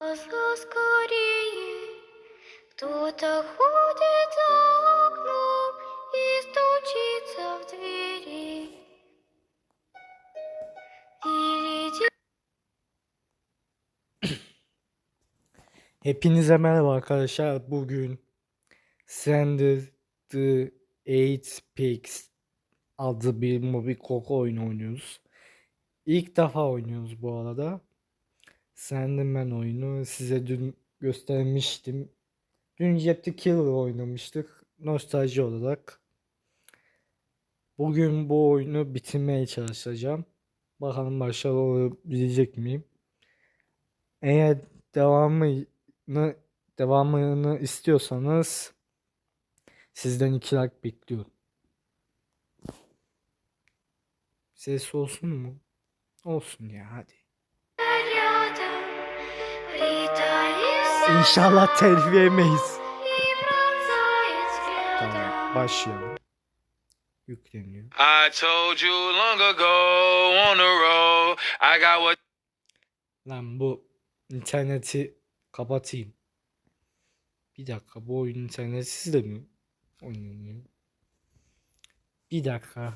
Глаза скорее, кто-то ходит за окном и стучится в двери. Впереди Hepinize merhaba arkadaşlar. Bugün Sender the Eight Pigs adlı bir mobil korku oyunu oynuyoruz. İlk defa oynuyoruz bu arada. Slenderman oyunu size dün göstermiştim. Dün the Killer oynamıştık. Nostalji olarak. Bugün bu oyunu bitirmeye çalışacağım. Bakalım başarılı olabilecek miyim? Eğer devamını devamını istiyorsanız sizden iki like bekliyorum. Ses olsun mu? Olsun ya hadi. İnşallah telif yemeyiz. tamam başlayalım. Yükleniyor. I told you long ago on the road I got what Lan bu interneti kapatayım. Bir dakika bu oyun internetsiz de mi oynanıyor? Bir dakika.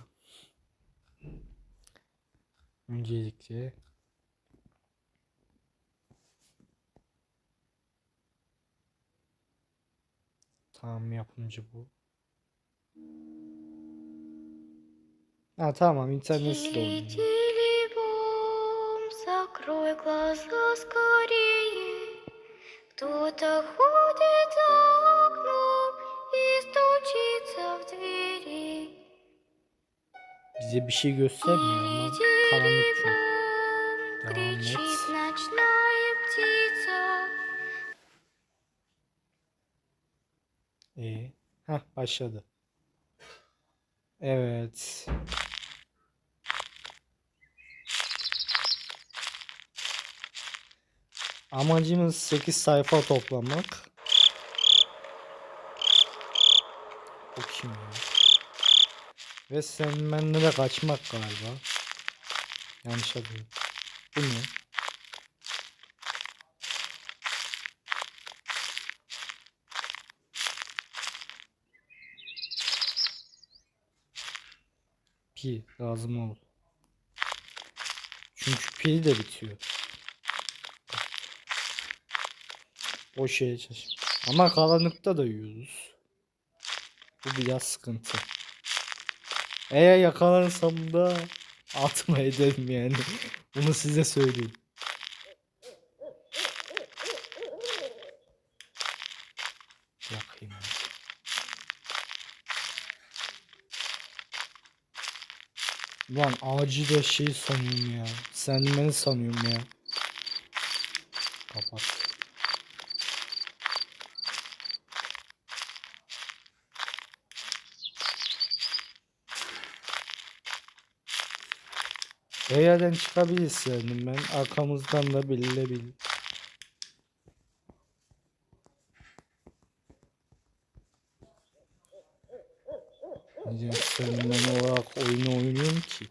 Öncelikle Tamam yapımcı bu. Ha tamam internetsiz de oynuyor. Тили-тили-бом, закрой глаза скорее. Кто-то ходит за окном и стучится в двери. Bize bir şey göstermiyor ama karanlık çok. Тили-бом, Devam кричит et. ночная птица. İyi. Heh başladı. Evet. Amacımız 8 sayfa toplamak. Bu kim? Ve sen benimle de kaçmak galiba. Yanlış adı. Bu ne? Pi lazım olur. Çünkü pil de bitiyor. O şeye çalış. Ama karanlıkta da yiyoruz. Bu biraz sıkıntı. Eğer yakalarsam da atma ederim yani. Bunu size söyleyeyim. Yakayım. ben. Lan ağacı da şey sanıyorum ya. Sen beni sanıyorum ya. Kapat. Yerden çıkabiliriz sandım ben. Arkamızdan da belirebilir. Sen ben olarak oyunu oynuyorum ki?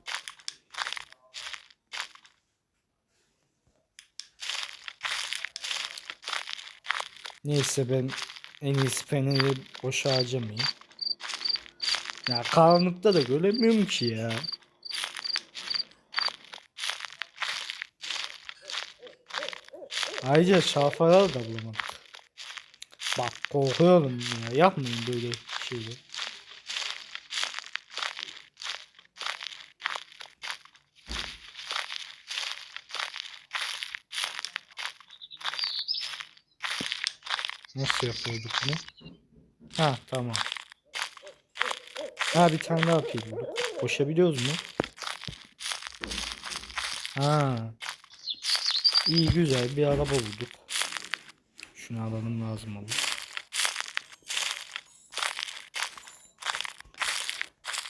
Neyse ben en iyisi feneri boşa harcamayayım. Ya karanlıkta da göremiyorum ki ya. Ayrıca şafalar da bulamadık. Bak korkuyorum ya. Yapmayın böyle şeyleri. Nasıl yapıyorduk bunu? Ha tamam. Ha bir tane daha pil bulduk. Koşabiliyoruz mu? Ha. İyi güzel bir araba bulduk. Şunu alalım lazım olur.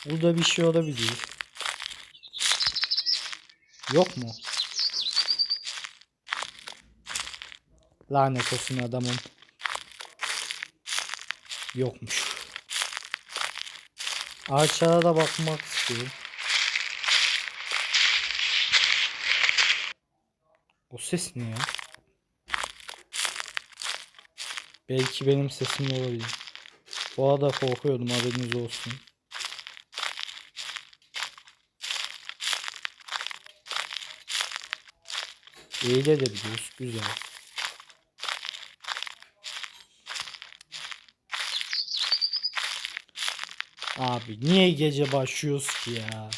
Burada bir şey olabilir. Yok mu? Lanet olsun adamın. Yokmuş. Ağaçlara da bakmak istiyorum. O ses ne ya? Belki benim sesim de olabilir. Bu arada korkuyordum haberiniz olsun. Eğilebiliyoruz. Güzel. Abi niye gece başlıyoruz ki ya?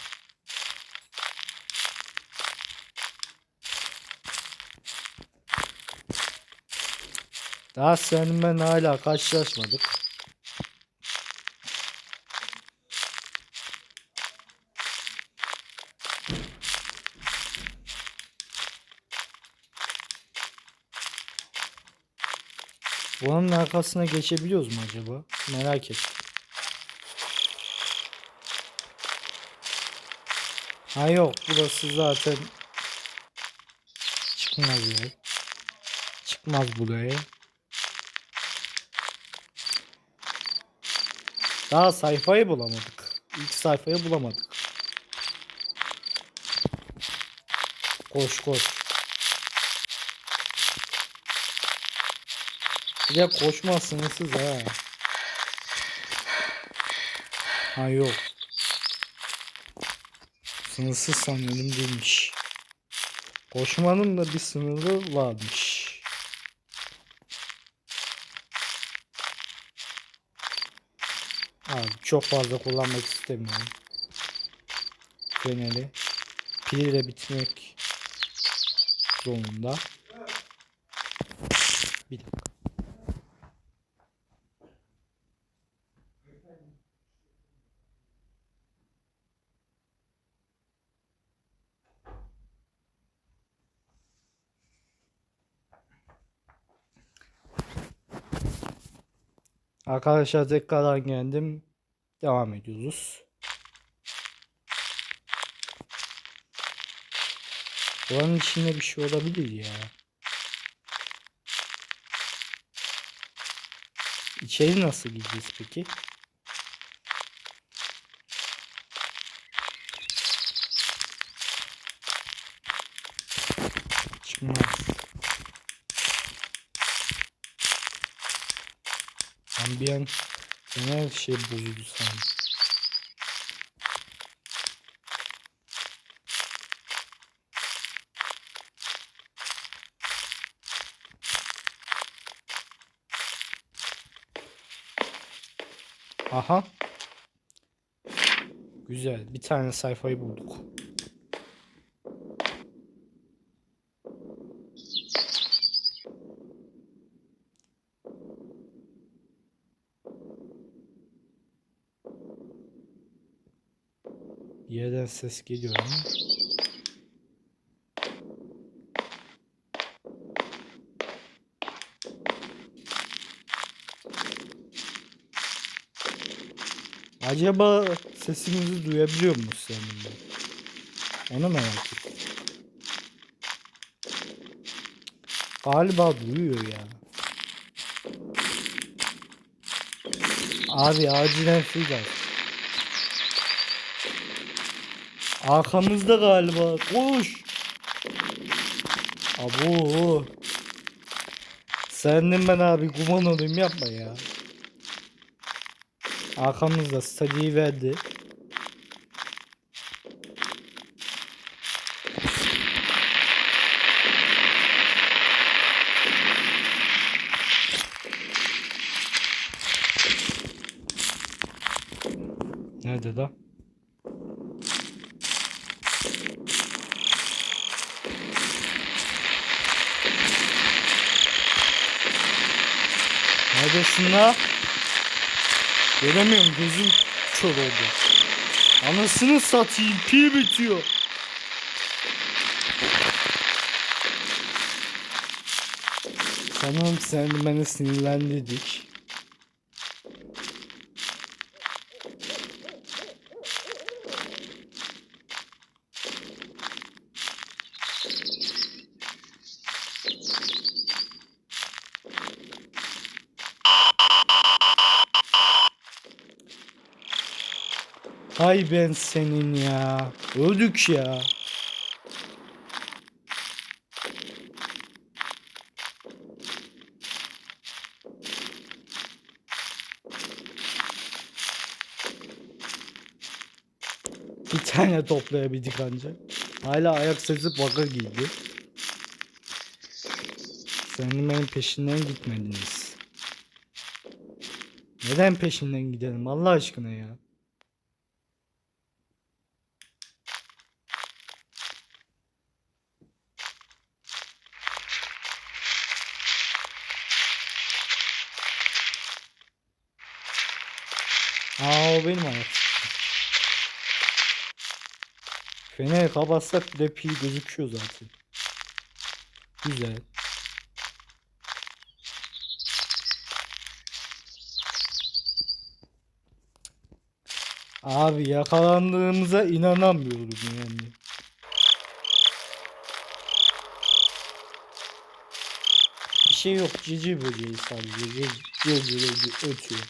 Daha sen ben hala karşılaşmadık. Buranın arkasına geçebiliyoruz mu acaba? Merak ettim. Ha yok burası zaten çıkmaz yer. Çıkmaz buraya. Daha sayfayı bulamadık. İlk sayfayı bulamadık. Koş koş. De koşma sınırsız ha. Ha yok. Sınırsız sanıyorum değilmiş. Koşmanın da bir sınırı varmış. Abi çok fazla kullanmak istemiyorum. Feneri. Pili de bitmek zorunda. Arkadaşlar tekrardan geldim. Devam ediyoruz. Buranın içinde bir şey olabilir ya. İçeri nasıl gideceğiz peki? Çıkmaz. Ben an genel şey bozuldu sandım. Aha. Güzel. Bir tane sayfayı bulduk. Yerden ses geliyor ama. Acaba sesimizi duyabiliyor musun seninle? Onu merak ettim. Galiba duyuyor ya. Abi acilen su gel. Arkamızda galiba. Koş. Abo. Sendim ben abi kuman olayım yapma ya. Arkamızda stadiyi verdi. Nerede da? Neredesin la? Göremiyorum gözüm kör oldu. Anasını satayım pil bitiyor. Sanırım sen beni sinirlendirdik. Hay ben senin ya. Öldük ya. Bir tane toplayabildik ancak. Hala ayak sesi baka giydi. Senin benim peşinden gitmediniz. Neden peşinden gidelim Allah aşkına ya. Aa o benim ayak. Feneri kapatsak bile pil gözüküyor zaten. Güzel. Abi yakalandığımıza inanamıyorum yani. Bir şey yok cici böceği sadece. Gözleri ötüyor.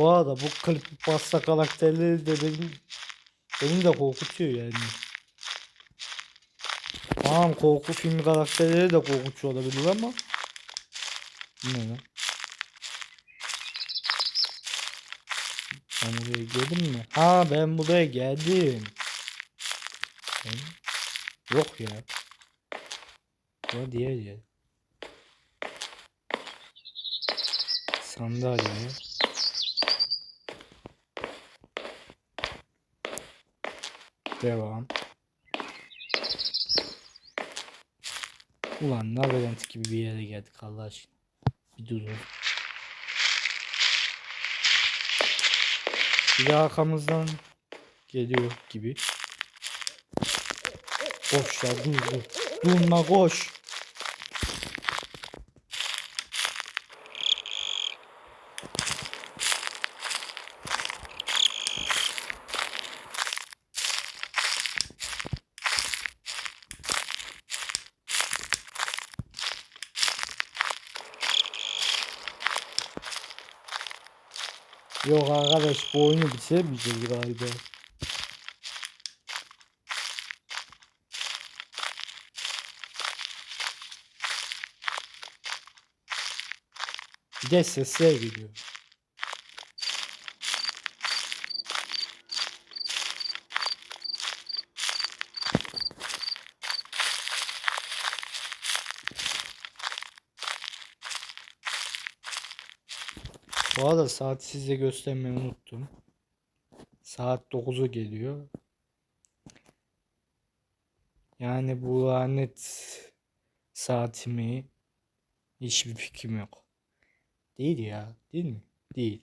Bu arada bu creepypasta karakterleri de benim beni de korkutuyor yani. Tamam korku filmi karakterleri de korkutuyor olabilir ama Bu ne lan? Ben buraya geldim mi? Ha ben buraya geldim. Yok ya. Ya diğer yer. Sandalye. Devam. Ulan labirent gibi bir yere geldik Allah aşkına. Bir durun. Bir de arkamızdan geliyor gibi. Koş ya dur dur. Durma koş. Yok arkadaş bu oyunu bitiremeyeceğiz galiba. Bir de sesler geliyor. Bu arada saati size göstermeyi unuttum. Saat 9'u geliyor. Yani bu lanet saatimi hiçbir fikrim yok. Değil ya, değil mi? Değil.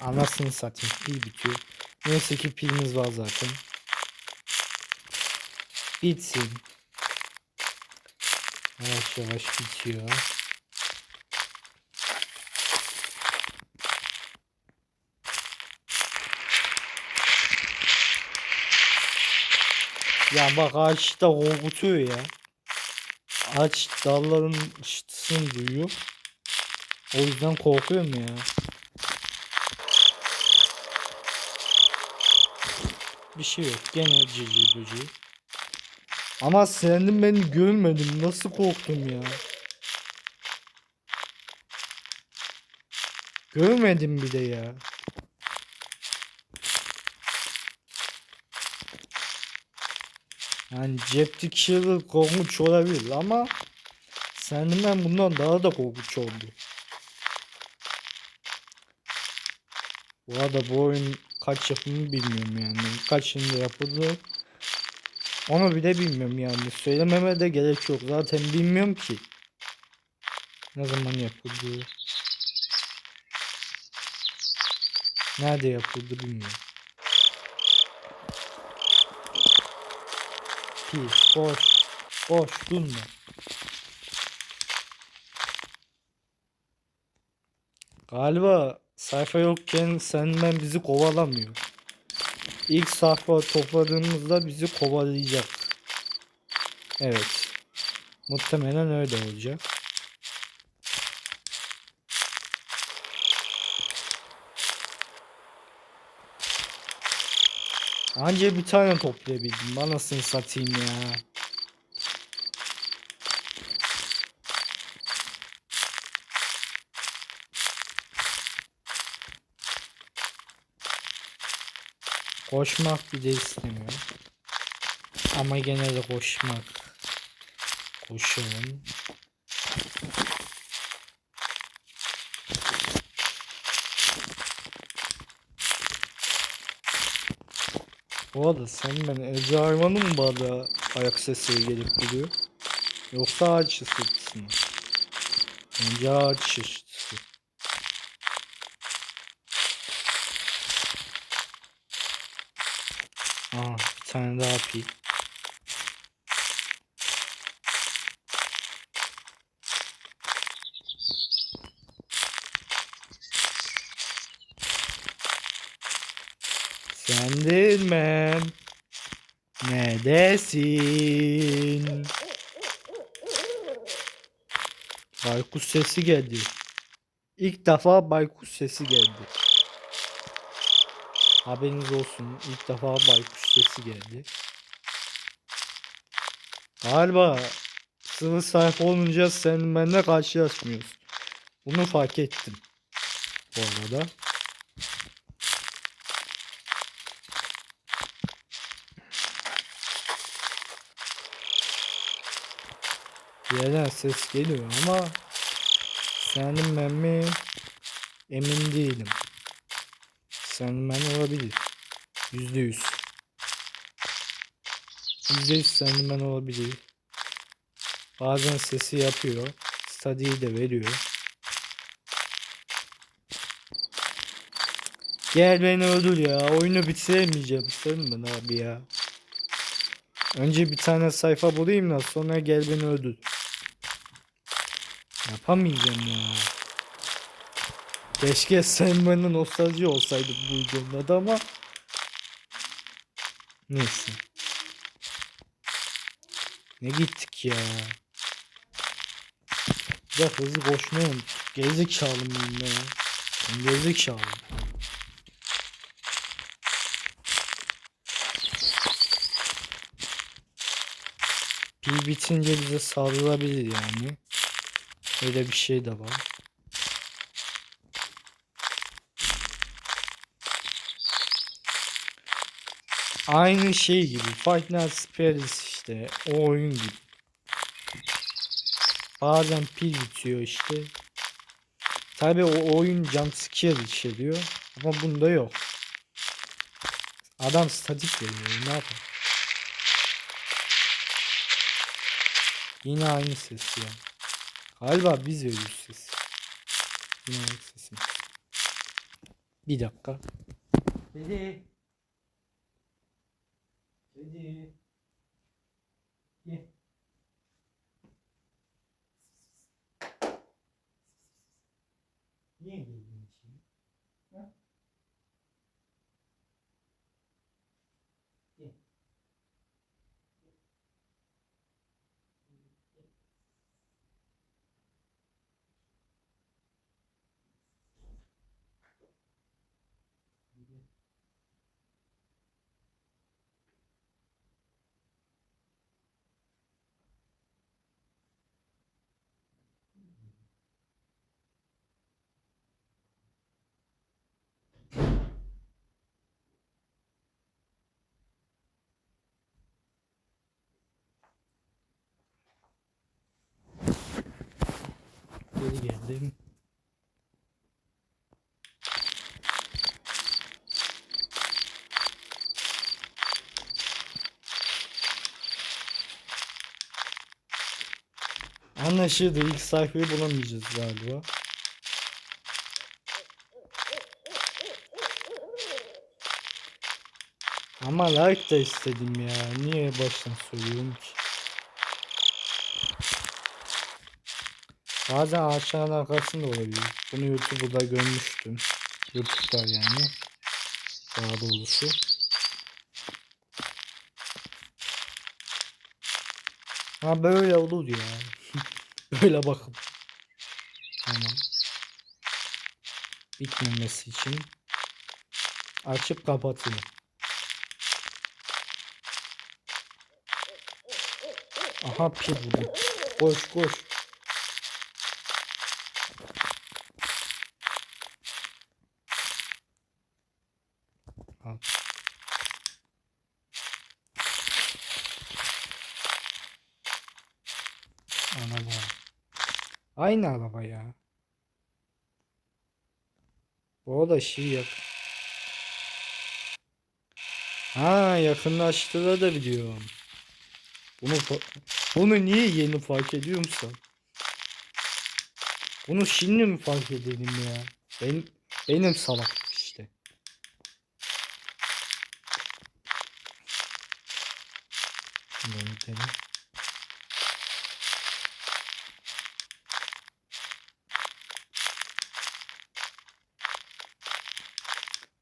Anasını satayım. Pil bitiyor. Neyse ki pilimiz var zaten. Bitsin. Yavaş yavaş bitiyor. Ya bak ağaç da korkutuyor ya. Ağaç dalların ışıtısını duyuyor. O yüzden korkuyorum ya. Bir şey yok. Gene cici böceği. Ama senin beni görmedim. Nasıl korktum ya. Görmedim bir de ya. Yani cepti killer korkunç olabilir ama senin ben bundan daha da korkunç oldu. Bu arada bu oyun kaç yapımı bilmiyorum yani. Kaç yapıldı. Onu bile bilmiyorum yani. Söylememe de gerek yok. Zaten bilmiyorum ki. Ne zaman yapıldı. Nerede yapıldı bilmiyorum. Pis, boş, boş, durma. Galiba sayfa yokken senden bizi kovalamıyor. İlk safra topladığımızda bizi kovalayacak. Evet. Muhtemelen öyle olacak. Anca bir tane toplayabildim. Anasını satayım ya. Koşmak bir de istemiyorum. Ama gene de koşmak. Koşalım. Bu arada sen ben evcil hayvanı mı bana ayak sesleri gelip duruyor? Yoksa ağaç sesisi mi? Bence ağaç sesisi. Aa, bir tane daha pil. Sendirmen. Neredesin? Baykuş sesi geldi. İlk defa baykuş sesi geldi. Haberiniz olsun. İlk defa baykuş sesi geldi. Galiba sıvı sayfa olunca sen benimle karşılaşmıyorsun. Bunu fark ettim. Bu arada. Yerden ses geliyor ama senin ben mi emin değilim. Ben olabilir. Yüzde yüz. Yüzde yüz ben olabilir. Bazen sesi yapıyor. Study'yi de veriyor. Gel beni öldür ya. Oyunu bitiremeyeceğim. Sen ben abi ya. Önce bir tane sayfa bulayım da sonra gel beni öldür. Yapamayacağım ya. Keşke bana nostalji olsaydı bu videonun adı ama Neyse. Ne gittik ya. Dakika hızlı koşmayı unuttuk. Gerizekalı mıyım ya? Ben gerizekalı. Pil bitince bize saldırabilir yani. Öyle bir şey de var. Aynı şey gibi. Nights at Freddy's işte. O oyun gibi. Bazen pil bitiyor işte. Tabi o oyun jumpscare içeriyor. Ama bunda yok. Adam statik veriyor. Ne yapar? Yine aynı ses ya. Galiba biz veriyoruz ses. Yine aynı sesim. Bir dakika. Dedi. Dedi. Gel. Geldim. Anlaşıldı. İlk sayfayı bulamayacağız galiba. Ama like da istedim ya. Niye baştan söylüyorum ki? Bazen ağaçların arkasında olabilir. Bunu YouTube'da görmüştüm. YouTube'da yani. Daha doğrusu. Ha böyle olur ya. böyle bakın. Tamam. Bitmemesi için açıp kapatayım. Aha pil buldum. Koş koş. Aynı araba ya. Bu da şey yap. Ha yakınlaştığında da biliyorum. Bunu bunu niye yeni fark ediyorum sen? Bunu şimdi mi fark edelim ya? Ben benim salak işte. Bunu gidelim.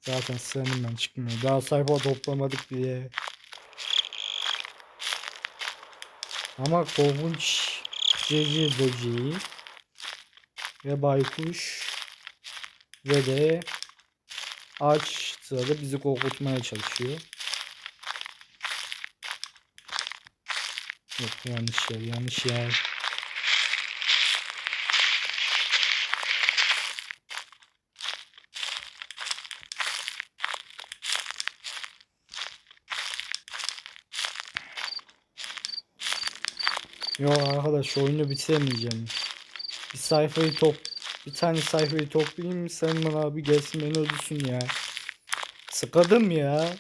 Zaten sıranımdan çıkmıyor. Daha sayfa toplamadık diye. Ama korkunç cırcır böceği ve baykuş ve de ağaç sırada bizi korkutmaya çalışıyor. Yok yanlış yer yanlış yer. Yo arkadaş oyunu bitiremeyeceğim. Bir sayfayı top bir tane sayfayı toplayayım mı Selman abi gelsin beni öldürsün ya. Sıkıldım ya.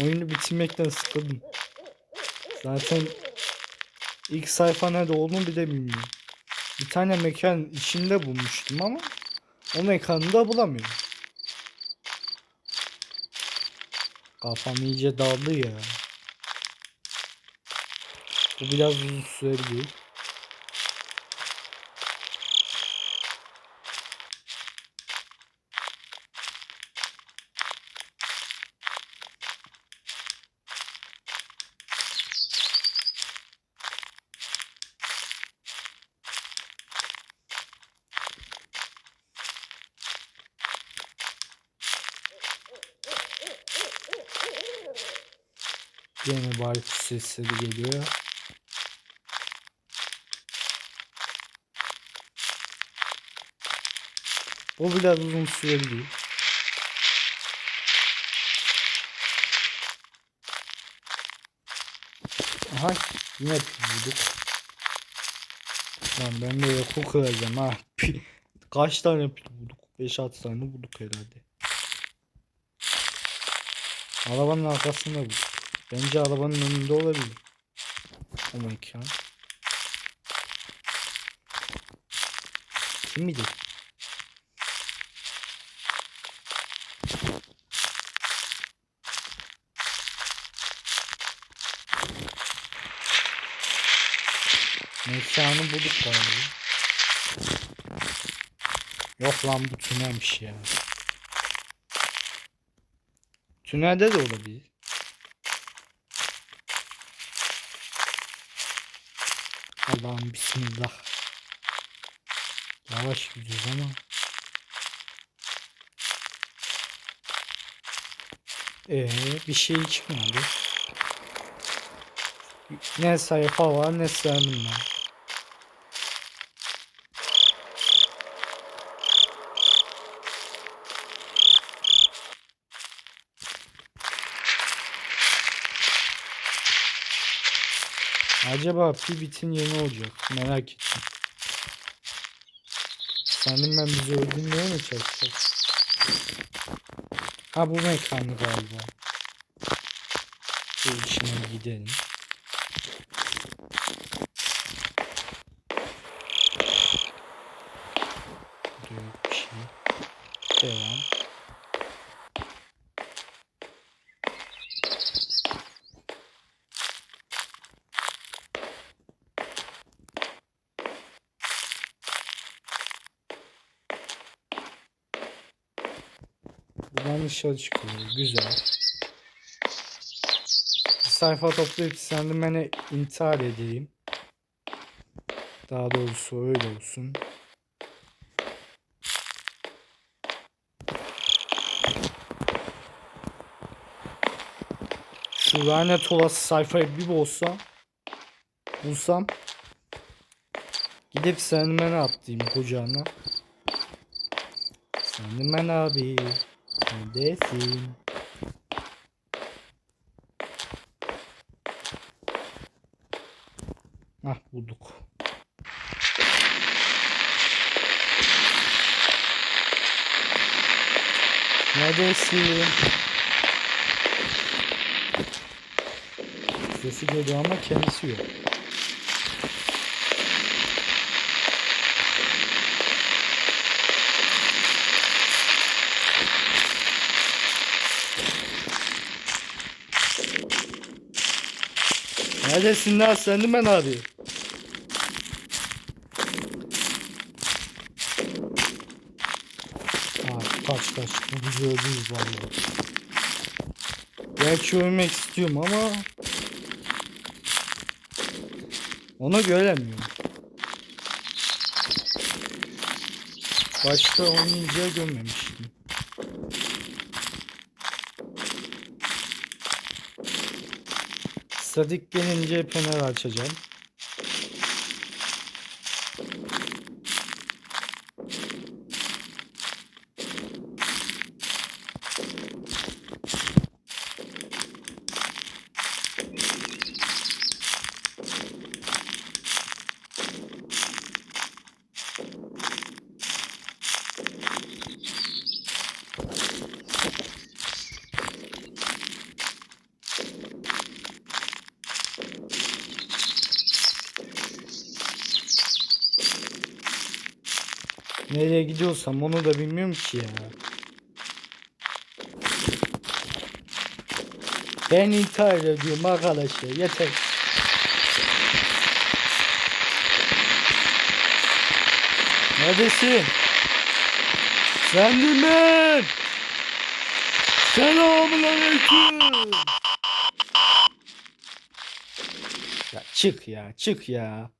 Oyunu bitirmekten sıkıldım. Zaten ilk sayfa nerede olduğunu bile bilmiyorum. Bir tane mekan içinde bulmuştum ama o mekanı da bulamıyorum. Kafam iyice daldı ya. Bu biraz uzun sürebilir. Yine baykuş sesleri geliyor. O biraz uzun sürebilir. Aha yine bulduk. Lan ben de yoku kıracağım ha. Kaç tane pil bulduk? 5-6 tane bulduk herhalde. Arabanın arkasında bulduk. Bence arabanın önünde olabilir. O mekan. Kim bilir? Mekanı bulduk galiba. Yok lan bu tünelmiş ya. Tünelde de olabilir. Allah'ım bismillah. Yavaş gidiyoruz ama. Ee, bir şey çıkmadı. Ne sayfa var ne sandım Acaba Pibit'in yeni olacak. Merak ettim. Sandım ben bizi öldürmeye mi çalışacak? Ha bu mekanı galiba. Bu içine gidelim. Burada yok bir şey. Devam. Dışarı çıkıyor. Güzel. Bir sayfa toplayıp Slenderman'e intihar edeyim. Daha doğrusu öyle olsun. Şu lanet olası sayfayı bir bozsam bulsam gidip Sandman atlayayım kucağına. Sandman abi neredesin? Ah bulduk. Neredesin? Sesi geliyor ama kendisi yok. Lan sendim ben abi? Abi kaç kaç bu bizi öldürür vallahi. Gerçi ölmek istiyorum ama onu göremiyorum. Başta oynayınca görmemiştim. Sadık gelince fener açacağım. Gidiyorsam onu da bilmiyorum ki ya. Ben intihar ediyorum arkadaşlar yeter. Neredesin? Sendim ben. Selamun aleyküm. Ya çık ya çık ya.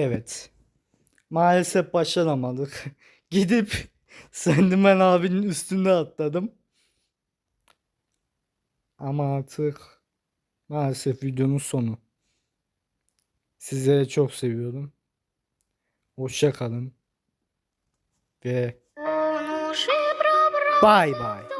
Evet. Maalesef başaramadık. Gidip Sendimen abinin üstüne atladım. Ama artık maalesef videonun sonu. Sizleri çok seviyorum. Hoşça kalın. Ve bye bye.